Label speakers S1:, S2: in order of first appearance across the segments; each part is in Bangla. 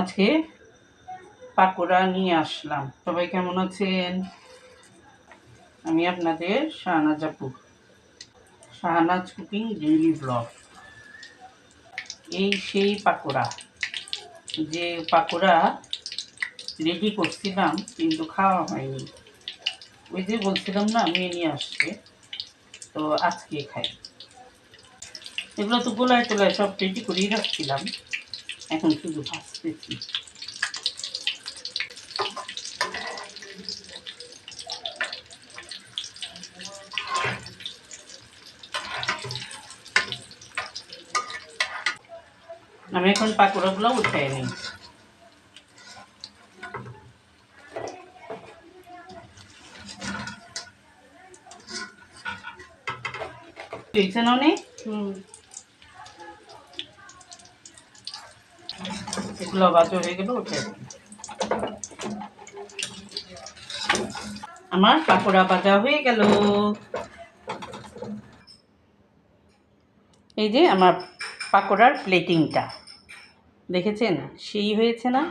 S1: আজকে পাকোড়া নিয়ে আসলাম। সবাই কেমন আছেন? আমি আপনাদের শাহনাজ আপু শাহনাজ কুকিং ডেইলি ব্লগ। এই সেই পাকোড়া। যে পাকোড়া রেডি করছিলাম, কিন্তু খাওয়া হয়নি। ওই যে বলছিলাম না, মেয়ে নিয়ে আসছে। তো আজকে খাই। এগুলো তো গোলায় টোলায় সব রেডি করেই রাখছিলাম। এখন শুধু ভাজতেছি আমি এখন পাকোড়াগুলো উঠাই নিই। হয়েছে না অনেক
S2: হুম।
S1: এগুলো বাজা হয়ে গেল উঠে আমার পাকোড়া ভাজা হয়ে গেল। এই যে আমার পাকোড়ার প্লেটিংটা দেখেছেন? সেই হয়েছে না?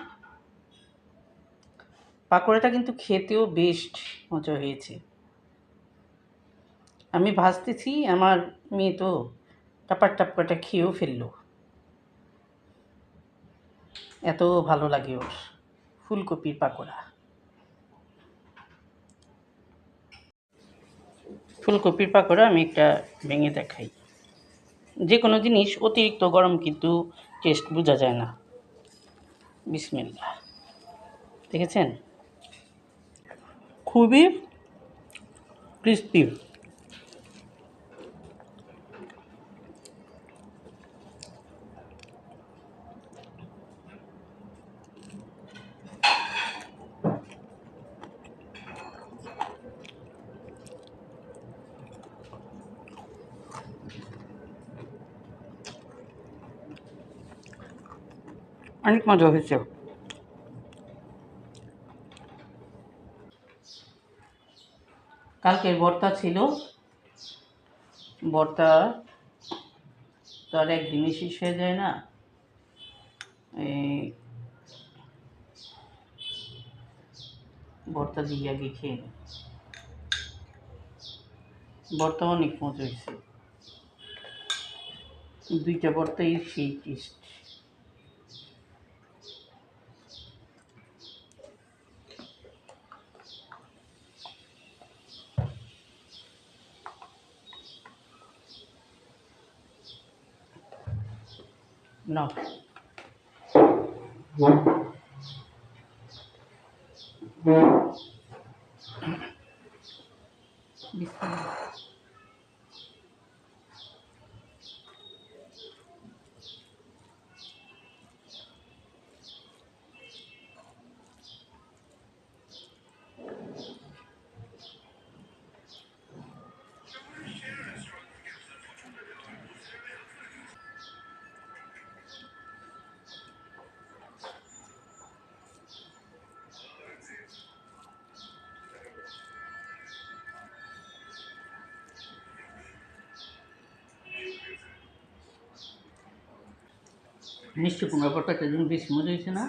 S1: পাকোড়াটা কিন্তু খেতেও বেস্ট মজা হয়েছে। আমি ভাজতেছি, আমার মেয়ে তো টাপার টাপ্পাটা খেয়েও ফেলল। এত ভালো লাগে ওর। ফুলকপির পাকোড়া। ফুলকপির পাকোড়া আমি একটা ভেঙে দেখাই। যে কোনো জিনিস অতিরিক্ত গরম কিন্তু টেস্ট বোঝা যায় না। বিসমিল্লা দেখেছেন? খুবই ক্রিস্পি অনেক মজা হয়েছে। কালকের ভর্তা ছিল। ভর্তা তো আর একদিনই শেষ হয়ে যায় না। এই দিয়ে আগে খেয়ে। ভর্তা অনেক মজা হয়েছে। দুইটা ভর্তাই সেই টেস্ট นาะ嗯。কুমড়া ভর্তাটা যেন বেশি মজা হয়েছে না?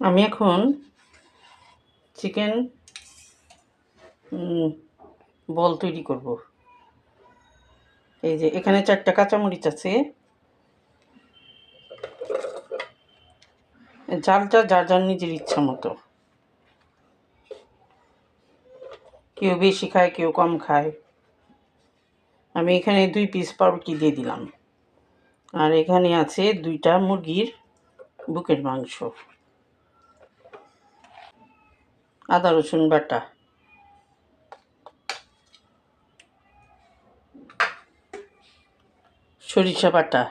S1: আমি এখন চিকেন বল তৈরি করব। এই যে এখানে চারটা কাঁচামরিচ আছে। জালটা যার যার নিজের ইচ্ছা মতো। কেউ বেশি খায়, কেউ কম খায়। আমি এখানে দুই পিস পাউরুটি দিয়ে দিলাম। আর এখানে আছে দুইটা মুরগির বুকের মাংস। আদা, রসুন বাটা। সরিষা বাটা।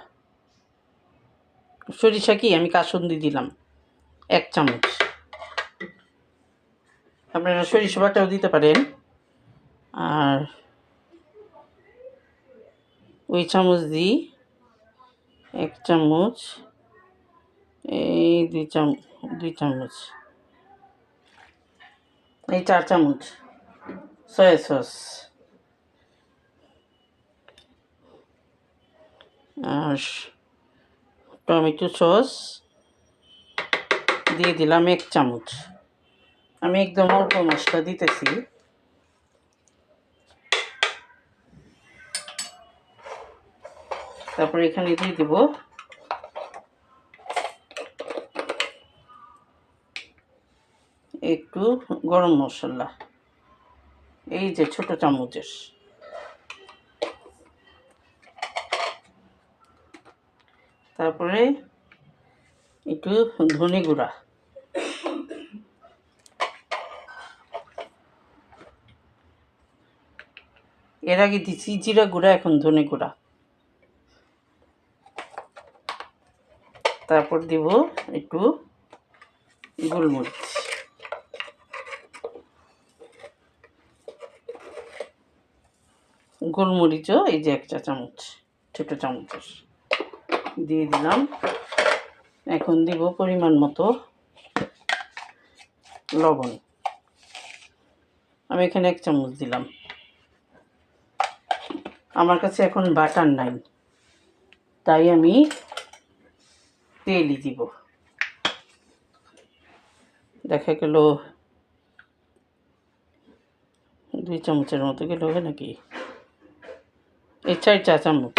S1: সরিষা কি? আমি কাসুন্দি দিলাম। এক চামচ। আপনারা সরিষা বাটাও দিতে পারেন। আর ওই চামচ দিই এক চামচ, এই দুই চামচ দুই চামচ, এই চার চামচ সয়া সস আর টমেটো সস দিয়ে দিলাম এক চামচ। আমি একদম অল্প মশলা দিতেছি। তারপরে এখানে দিয়ে দেব একটু গরম মশলা। এই যে ছোট চামচের। তারপরে একটু ধনে গুঁড়া। এর আগে দিচ্ছি জিরা গুঁড়া, এখন ধনে গুঁড়া। তারপর দিব একটু গোলমরিচ। গোলমরিচও এই যে একটা চামচ, ছোটো চামচের। দিয়ে দিলাম। এখন দিব পরিমাণ মতো লবণ। আমি এখানে এক চামচ দিলাম। আমার কাছে এখন বাটার নাই। তাই আমি তেলই দিব। দেখা গেল দুই চামচের মতো গেলে হবে নাকি? এই চার চা চামচ,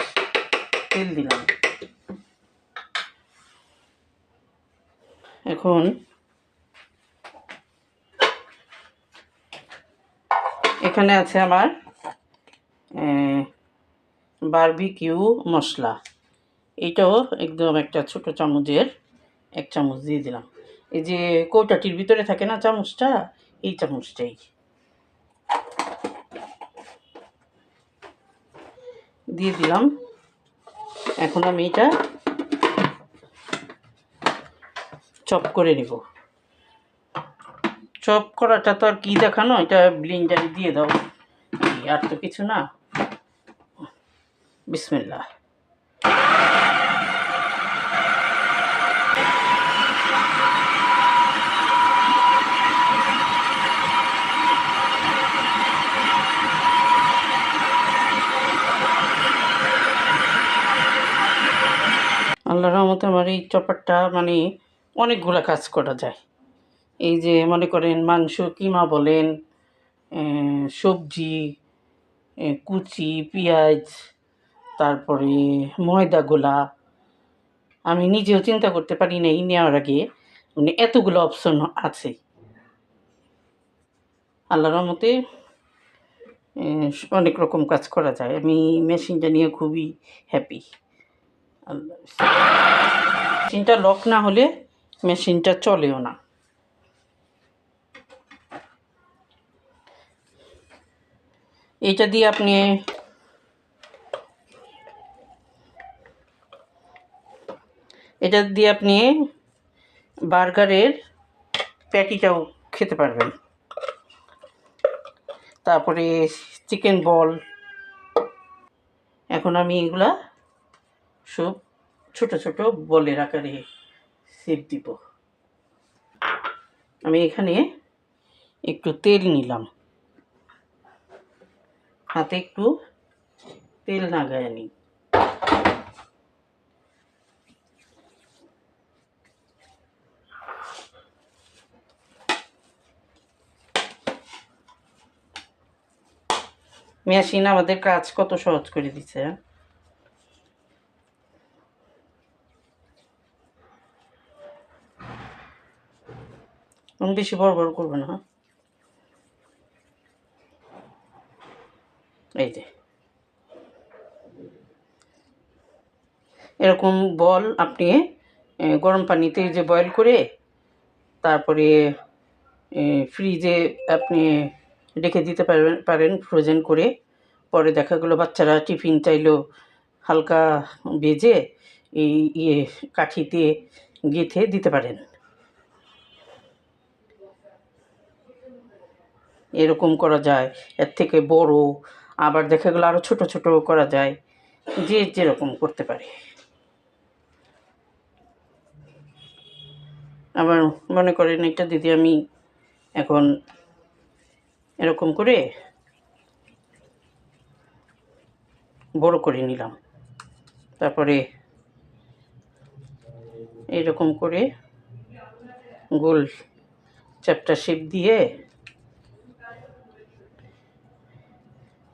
S1: তেল দিলাম। এখন এখানে আছে আমার বারবিকিউ মশলা। এটাও একদম একটা ছোট চামচের এক চামচ দিয়ে দিলাম। এই যে কৌটাটির ভিতরে থাকে না চামচটা, এই চামচটাই। দিয়ে দিলাম। এখন আমি এটা চপ করে নেব। চপ করাটা তো আর কি দেখানো, এটা ব্লিন্ডারে দিয়ে দাও। আর তো কিছু না। বিসমিল্লাহ। আল্লাহ রহমতে আমার এই চপারটা মানে অনেকগুলো কাজ করা যায়। এই যে মনে করেন মাংস কিমা বলেন সবজি কুচি, পেঁয়াজ, তারপরে ময়দা ময়দাগুলা আমি নিজেও চিন্তা করতে পারি না এই নেওয়ার আগে মানে এতগুলো অপশন আছে। আল্লাহ রহমতে অনেক রকম কাজ করা যায়। আমি মেশিনটা নিয়ে খুবই হ্যাপি মেশিনটা লক না হলে মেশিনটা চলেও না। এটা দিয়ে আপনি এটা দিয়ে আপনি বার্গারের প্যাটিটাও খেতে পারবেন। তারপরে চিকেন বল। এখন আমি এগুলা সব ছোট ছোট বলের আকারে সেপ দিব। আমি এখানে একটু তেল নিলাম। হাতে একটু তেল লাগায় আনি মেশিন আমাদের কাজ কত সহজ করে দিচ্ছে হ্যাঁ? বেশি বড় বড় করব না হ্যাঁ? এই যে। এরকম বল আপনি গরম পানিতে যে বয়েল করে, তারপরে ফ্রিজে আপনি রেখে দিতে পারবেন, পারেন ফ্রোজেন করে। পরে দেখা গেলো বাচ্চারা টিফিন চাইলো হালকা ভেজে, এই ইয়ে কাঠিতে গেঁথে দিতে পারেন। এরকম করা যায়, এর থেকে বড়, আবার দেখা গেলো আরও ছোট ছোট করা যায়, যে যেরকম করতে পারে। আবার মনে করেন এটা দিদি আমি এখন এরকম করে বড় করে নিলাম। তারপরে এরকম করে গোল চ্যাপটা শেপ দিয়ে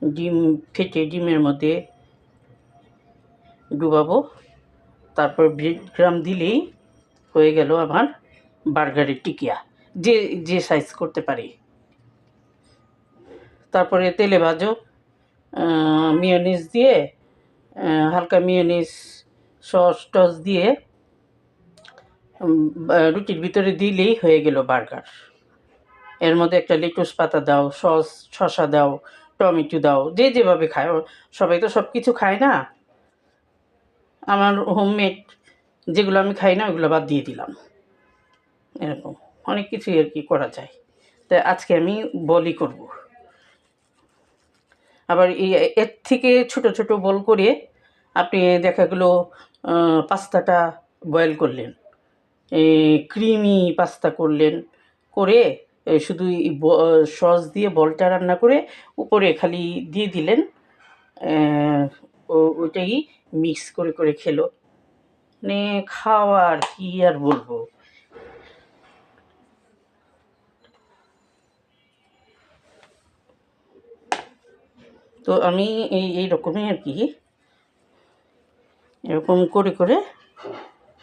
S1: ডিম, ফেটে ডিমের মধ্যে ডুবাবো। তারপর ব্রেড গ্রাম দিলেই হয়ে গেল আমার বার্গারের টিকিয়া, যে যে সাইজ করতে পারি। তারপরে তেলে ভাজো মিওনিস দিয়ে হালকা মিওনিস সস টস দিয়ে রুটির ভিতরে দিলেই হয়ে গেল বার্গার। এর মধ্যে একটা লেটুস পাতা দাও সস শসা দাও টমেটো দাও, যে যেভাবে খায় সবাই তো সব কিছু খায় না। আমার হোমমেড যেগুলো আমি খাই না ওগুলো বাদ দিয়ে দিলাম। এরকম অনেক কিছুই আর কি করা যায়। তা আজকে আমি বলই করব। আবার এর থেকে ছোট ছোট বল করে আপনি দেখা গেলো পাস্তাটা বয়েল করলেন। ক্রিমি পাস্তা করলেন, করে শুধু সস দিয়ে বলটা রান্না করে উপরে খালি দিয়ে দিলেন। ওইটাই মিক্স করে করে খেলো। মানে খাওয়ার কি আর বলব। তো আমি এই এই রকমই আর কি। এরকম করে করে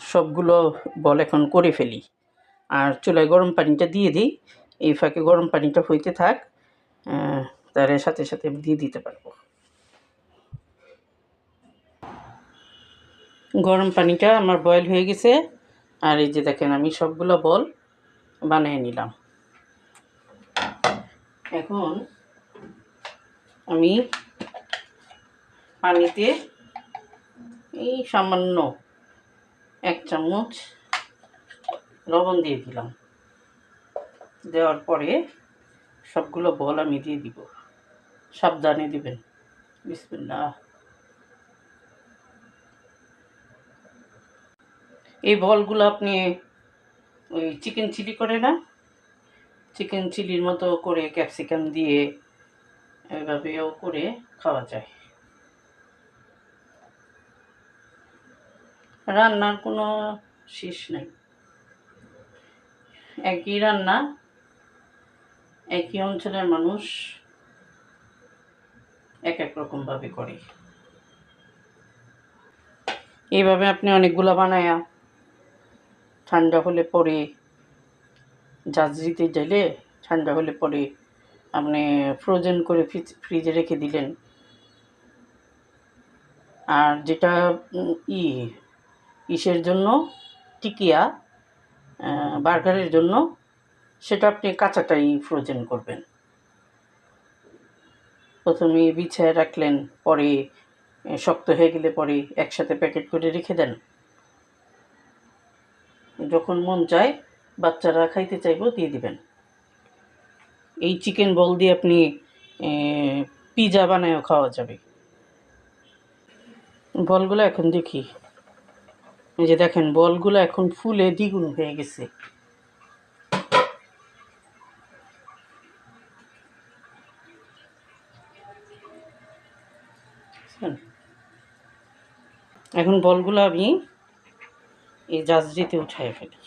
S1: সবগুলো বল এখন করে ফেলি। আর চুলায় গরম পানিটা দিয়ে দিই। এই ফাঁকে গরম পানিটা হইতে থাক তার সাথে সাথে দিয়ে দিতে পারব। গরম পানিটা আমার বয়েল হয়ে গেছে, আর এই যে দেখেন আমি সবগুলো বল বানিয়ে নিলাম। এখন আমি পানিতে এই সামান্য এক চামচ লবণ দিয়ে দিলাম। দেওয়ার পরে সবগুলো বল আমি দিয়ে দিব। সাবধানে দিবেন। বিসমিল্লাহ। এই বলগুলো আপনি ওই চিকেন চিলি করে না? চিকেন চিলির মতো করে ক্যাপসিকাম দিয়ে এভাবেও করে খাওয়া যায়। রান্নার কোনো শেষ নেই। একই রান্না একই অঞ্চলের মানুষ এক এক রকমভাবে করে। এইভাবে আপনি অনেকগুলো বানায়া ঠান্ডা হলে পরে জাজরিতে গেলে ঠান্ডা হলে পরে আপনি ফ্রোজেন করে ফ্রিজে রেখে দিলেন। আর যেটা ই, ইসের জন্য, টিকিয়া বার্গারের জন্য সেটা আপনি কাঁচাটাই ফ্রোজেন করবেন। প্রথমে বিছায় রাখলেন, পরে শক্ত হয়ে গেলে পরে একসাথে প্যাকেট করে রেখে দেন। যখন মন চায়, বাচ্চারা খাইতে চাইব দিয়ে দিবেন। এই চিকেন বল দিয়ে আপনি পিজা বানায়ও খাওয়া যাবে। বলগুলো এখন দেখি। যে দেখেন, বলগুলো এখন ফুলে দ্বিগুণ হয়ে গেছে। এখন বলগুলো আমি এই জাজরিতে উঠাই ফেলি।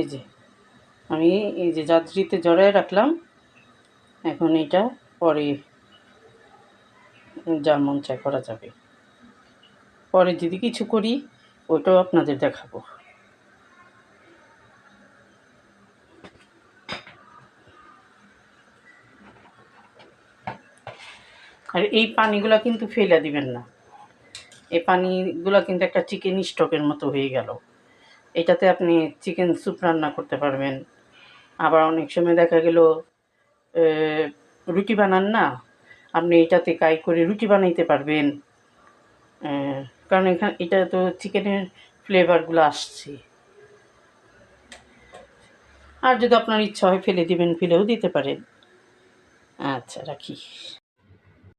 S1: এই যে, আমি এই যে যাত্রীতে জড়ায় রাখলাম, এখন এটা পরে যা মন চায় করা যাবে। পরে যদি কিছু করি, ওইটাও আপনাদের দেখাবো। আর এই পানিগুলো কিন্তু ফেলে দিবেন না। এই পানিগুলো কিন্তু একটা চিকেন স্টকের মতো হয়ে গেল। এটাতে আপনি চিকেন স্যুপ রান্না করতে পারবেন। আবার অনেক সময় দেখা গেল রুটি বানান না, আপনি এটাতে কাই করে রুটি বানাইতে পারবেন। কারণ এখানে, এটা তো চিকেনের ফ্লেভারগুলো আসছে। আর যদি আপনার ইচ্ছা হয়, ফেলে দিবেন, ফেলেও দিতে পারেন। আচ্ছা রাখি।